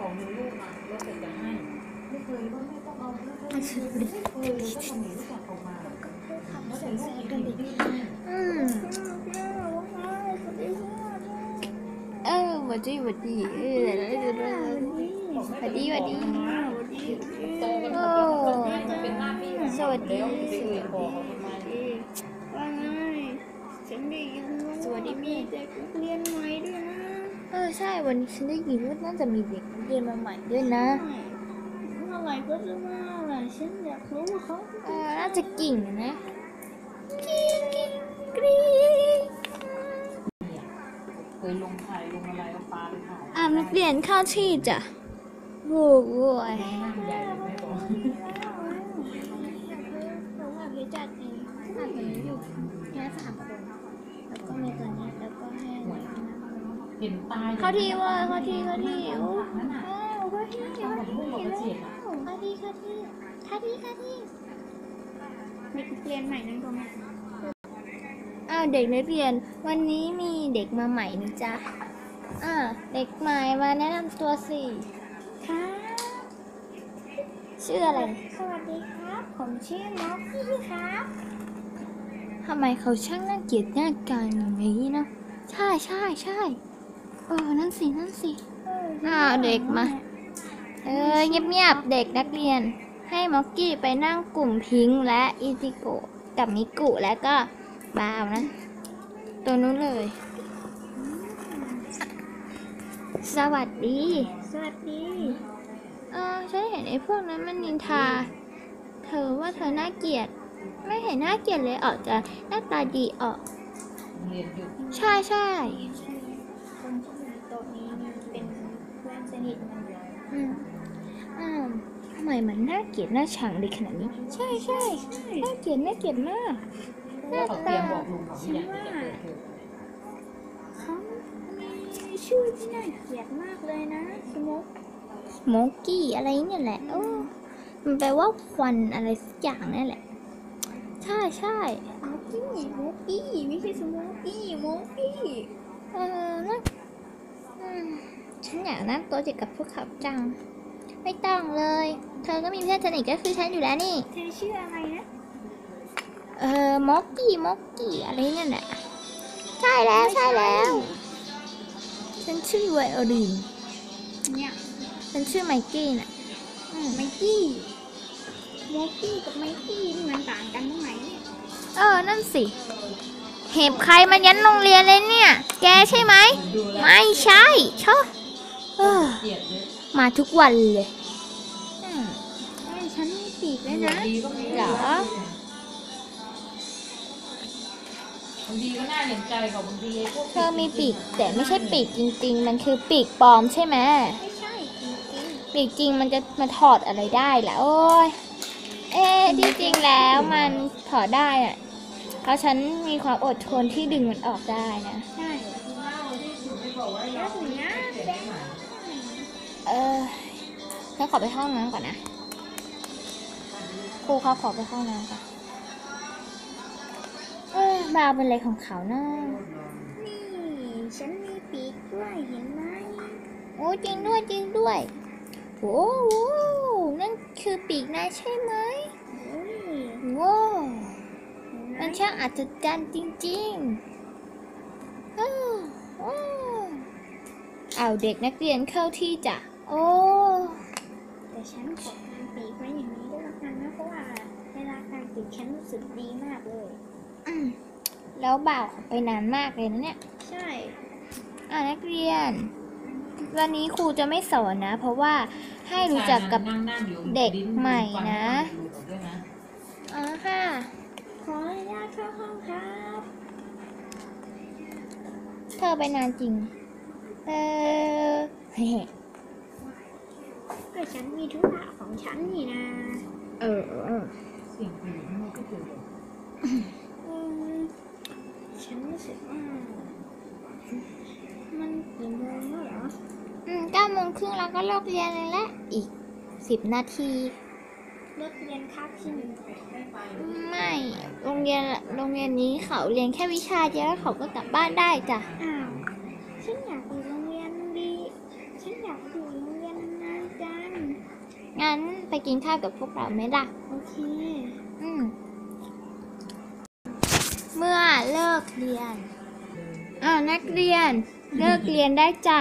ของลูกอะแล้วเสร็จจะให้ไม่เคยว่าแม่ต้องเอาไม่เคยไม่เคยไม่เคยก็ทำหนีลูกอยากออกมาแล้วแต่ลูกกินดีๆให้อืมเออวัดดีหวัดดีเออแล้วจะเริ่มหวัดดีหวัดดีโตกันหมดแล้วมันเป็นหน้าที่ของสวัสดีแล้วไปเอ่ยบอกเขาทำไมว่าไงฉันได้ยินว่าสวัสดีม่เด็กนักเรียนใหม่ด้วยนะ เออ ใช่วันนี้ฉันได้ยินว่าน่าจะมีเด็กนักเรียนมาใหม่ด้วยนะเมื่อไหร่ก็จะมาล่ะฉันอยากรู้ว่าเขาเออน่าจะกิ่งนะกิ่งกิ่งกรี๊งเคยลงถ่ายลงอะไรเอาปลาไปถ่ายอ่านักเรียนเข้าที่จ้ะโว้ยหน้าใหญ่ไม่บอกเพราะว่าพี่จัดเองจัดคนนี้อยู่แค่สาม เห็นตายเข้าที่เว่าเข้าที่เข้าที่โอ้ นั่นน่ะอ้าวเข้าที่ทำกับพุ่งกับกระเจี๊ยบอะเข้าที่เข้าที่เข้าที่เข้าที่เด็กเรียนใหม่นั่นก็มาอ้าวเด็กนักเรียน วันนี้มีเด็กมาใหม่นะจ๊ะอ่าเด็กใหม่มาแนะนำตัวสิค่ะชื่ออะไรสวัสดีครับ ผมชื่อม็อกกี้ครับ ทำไมเขาช่างน่าเกลียดน่าการอย่างนี้เนาะใช่ใช่ใช่ เออ นั่นสิ นั่นสิอ้าวเด็กมา เออเงียบๆ เด็กนักเรียน ให้ม็อกกี้ไปนั่งกลุ่มพิงค์และอิจิโกะกับมิกุแล้วก็บาวนะ ตัวนู้นเลย สวัสดี สวัสดี เออฉันเห็นไอ้พวกนั้นมันนินทา เธอว่าเธอน่าเกลียด ไม่เห็นน่าเกลียดเลยออกจะหน้าตาดีออกเรียนหยุดใช่ใช่ คนที่อยู่ในโต๊ะนี้มีเป็นเพื่อ นสนิทมันเลยอืมอ้าวทำไมมันน่าเกลียดน่าชังเลยขนาดนี้ ใช่ใช่น่าเกลียดน่าเกลียดมากเพราะว่าเขาเตรียมบอกลุงเขาไม่อยากให้เปิดเทอมเขามีชื่อที่น่าเกลียดมากเลยนะสมุกโมกี้อะไรเนี่ยแหละโอ้มันแปลว่าควันอะไรสักอย่างนั่นแหละ ใช่ใช่มุกกี้มุกกี้ไม่ใช่สมุกกี้มุกกี้ เออนะอืม ฉันอยากนั่งโต๊ะเดียวกับพวกเขาจัง ไม่ต้องเลย เธอก็มีเพื่อนสนิทก็คือฉันอยู่แล้วนี่ เธอชื่ออะไรนะ เออมอกกี้มอกกี้อะไรเนี่ยแหละใช่แล้วใช่แล้ว ฉันชื่อไวโอลินเนี่ยฉันชื่อไมกี้น่ะอืมไมกี้มุกกี้กับไมกี้มันต่างกันตรงไหนเนี่ยเออ นั่นสิ เห็บใครมายันโรงเรียนเลยเนี่ย แกใช่ไหมดูแล้วไม่ใช่ชอเออ เกลียดเลยมาทุกวันเลยอืมเอ้ยฉันมีปีกเลยหวันะดดีก็มีเหรอบางทีก็น่าเห็นใจกับบางทีไอ้พวกเธอมีปีก แต่ไม่ใช่ปีกจริง ๆ มันคือปีกปลอมใช่ไหมไม่ใช่จริงปีกจริงมันจะมาถอดอะไรได้ล่ะโอ้ยเอ๊ะที่จริงแล้วมันถอดได้อะเพราะฉันมีความอดทนที่ดึงมันออกได้นะๆใช่เล่าที่สุดไม่บอกว่าแล้วถึงนะเจ็บแบงหมา เออฉันขอไปเข้าห้องน้ำก่อนนะ ครูเขาขอไปเข้าห้องน้ำก่อนเออบาวเป็นอะไรของเขานะนี่ฉันมีปีกด้วยเห็นไหมโอ้จริงด้วยจริงด้วยโอ้โหนั่นคือปีกนายใช่ไหมเฮ้ยว้าวเห็นไหมมันช่างอัศจรรย์จริงๆอ้าวว้าวเอาเด็กนักเรียนเข้าที่จ้ะ โอ้แต่ฉันขอการปีกไว้อย่างนี้ด้วยละกันนะเพราะว่าเวลาการปีกฉันรู้สึกดีมากเลยอืมแล้วบ่าวเขาไปนานมากเลยนะเนี่ย ใช่อ่านักเรียน วันนี้ครูจะไม่สอนนะ เพราะว่าให้รู้จักกับนั่งนั่งอยู่เด็กใหม่นะดูด้วยนะอ๋อค่ะ ขออนุญาตเข้าห้องครับ เธอไปนานจริง เออเฮ้ก็ ฉันมีธุระของฉันนี่นะ เออเออเสียงผีมันก็เจออืมฉันรู้สึกว่ามันกี่โมงแล้วเหรอ อืมเก้าโมงครึ่งเราก็เลิกเรียนเลยละอีกสิบนาที เลิกเรียนครับที่หนึ่งไม่ โรงเรียนโรงเรียนนี้เขาเรียนแค่วิชาเดียวแล้วเขาก็กลับบ้านได้จ้ะ อ้าว ฉันอยากอยู่โรงเรียนดี ฉันอยากอยู่โรงเรียน งั้นไปกินข้าวกับพวกเราไหมล่ะ โอเค อืม เมื่อเลิกเรียนอ่านักเรียน เลิกเรียนได้จ้ะ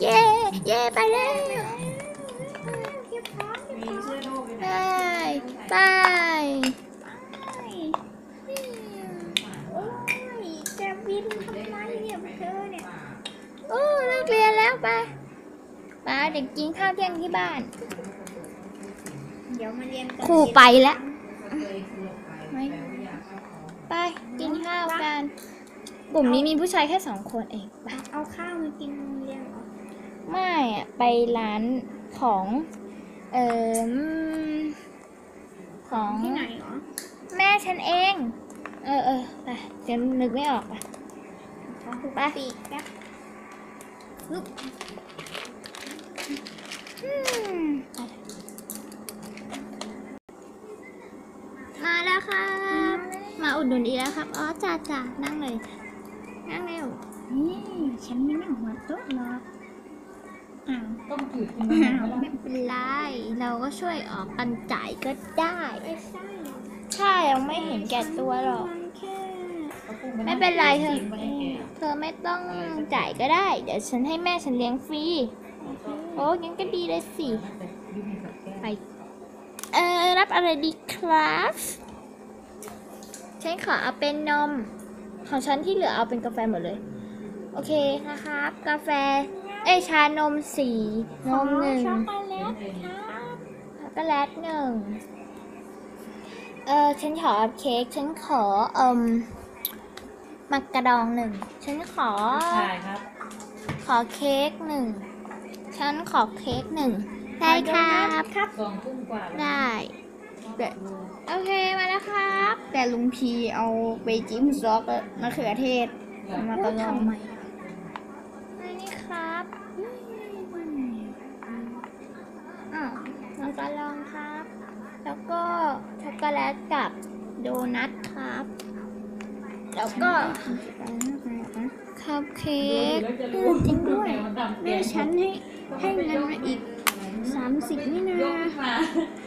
เย้เย้ไปแล้วเก็บของเก็บมีของเสื้อโดไปไปไหนไปโอ้ยจะบินทำไมเนี่ยพวกเธอเนี่ย โอ้เลิกเรียนแล้วไปไป เด็กกินข้าวเที่ยงที่บ้าน เดี๋ยวมาเรียนกันครูไปแล้วเคยคือไปแต่ไม่อยากเข้าของไปกินข้าวกันกลุ่มนี้มีผู้ชายแค่สองคนเองไปเอาข้าวมากินเรียนเหรอไม่อะไปร้านของเอ่ออืมของที่ไหนเหรอแม่ฉันเอง เออเออไปเดี๋ยวนึกไม่ออกอะของครูไปปีกนะอืมไป มาแล้วครับ มาอุดหนุนอีกแล้วครับ อ๋อจ้าจ้านั่งเลย นั่งเร็ว นี่ฉันไม่นั่งหัวโต๊ะหรอกอ้าวต้องจืดกินไม่ได้ไม่เป็นไร เราก็ช่วยออกกันจ่ายก็ได้ไม่ใช่ใช่เราไม่เห็นแก่ตัวหรอกแค่ไม่เป็นไรเธอ เธอไม่ต้องจ่ายก็ได้ เดี๋ยวฉันให้แม่ฉันเลี้ยงฟรี โอ้ งั้นก็ดีเลยสิยูมีกับแก้ไป เออรับอะไรดีครับฉันขอเอาเป็นนม ของฉันที่เหลือเอาเป็นกาแฟหมดเลย โอเคนะครับ กาแฟ เอ้ยชานมสี่นมหนึ่งช็อกโกแลตครับช็อกโกแลตหนึ่งเออฉันขอเค้กฉันขอเอ่มมักกะดองหนึ่งฉันขอใช่ครับขอเค้กหนึ่ง ฉันขอเค้กหนึ่ง ได้ครับครับสองทุ่มกว่าแล้วได้โอเคมาแล้วครับ แต่ลุงพีเอาไปจิ้มซอสมะเขือเทศ มากระลองทำไมอันนี้ครับอะมังกรลองครับ แล้วก็ช็อกโกแลตกับโดนัทครับ แล้วก็คัพเค้กจริงด้วยแม่ ฉันให้ให้เงินมาอีกสามสิบนี่นะยกขึ้นมา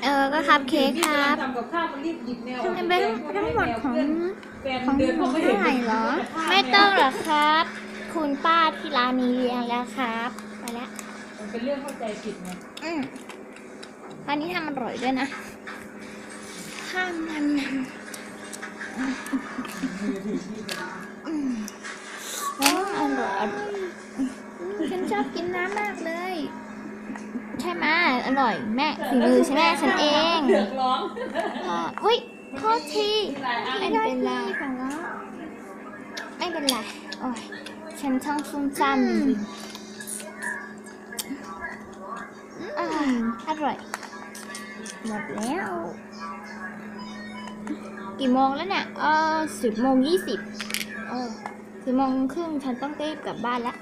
เออก็คัพเค้กครับทำกับข้าวมันรีบหยิบแนวทั้งเป็นทั้งหมดของแฟนเดินเข้าไม่เท่าไหร่เหรอ ไม่ต้องหรอกครับ คุณป้าที่ร้านนี้เลี้ยงแล้วครับไปแล้วมันเป็นเรื่องเข้าใจผิดไงอืมร้านนี้ทำอร่อยด้วยนะข้ามมันมันอืมอ๋ออร่อยอร่อย ฉันชอบกินน้ำมากเลย ใช่ไหมอร่อยแม่ฝีมือใช่แม่ฉันเองเดือดร้อนอ่าอุ้ยโทษทีหลายอันไม่เป็นไรค่ะแล้วไม่เป็นไรโอ้ยฉันช่างซุ่มซ่ามจริงๆอ่าอร่อย หมดแล้ว กี่โมงแล้วเนี่ยเออสิบโมงยี่สิบเออสิบโมงครึ่งฉันต้องรีบกลับบ้านแล้ว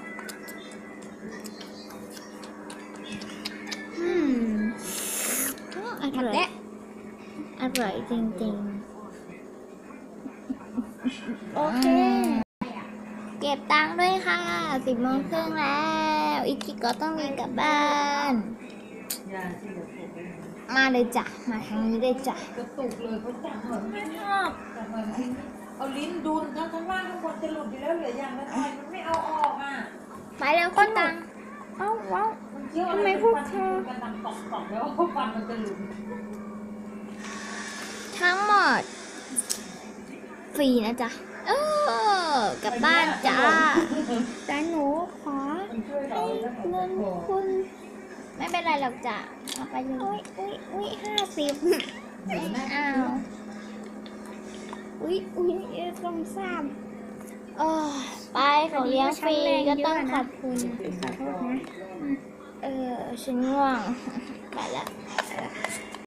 อ๋ออร่อยอร่อยจริงๆ โอเค เก็บตังค์ด้วยค่ะสิบโมงครึ่งแล้ว อีกทีก็ต้องรีบกลับบ้านยาที่เราปลูกไว้มาเลยจ้ะ มาทางนี้เลยจ้ะกระตุกเลยเขาจับเหมือนไม่ชอบจับเหมือนเอาลิ้นดูนทั้งข้างล่างข้างบนจะหลุดอยู่แล้วเหลืออย่างละหน่อยมันไม่เอาออกอะ ไปเร็วคนตังค์ เอ้าว้าวมันเชื่ออะไรทำไมพวกเธอกันดังตอกๆแล้วฟันมันจะหลุดทั้งหมดฟรีนะจ๊ะ เออกลับบ้านจ้าแต่หนูขอมันช่วยเราให้เงินคุณ ไม่เป็นไรหรอกจ้ะเอาไปเลยอุ้ยอุ้ยอุ้ยห้าสิบไม่เอาอุ้ยอุ้ยเออต้องทราบเออ ไปของเลี้ยงฟรีก็ต้องขอบคุณขอโทษนะ เออฉันง่วงไปละไ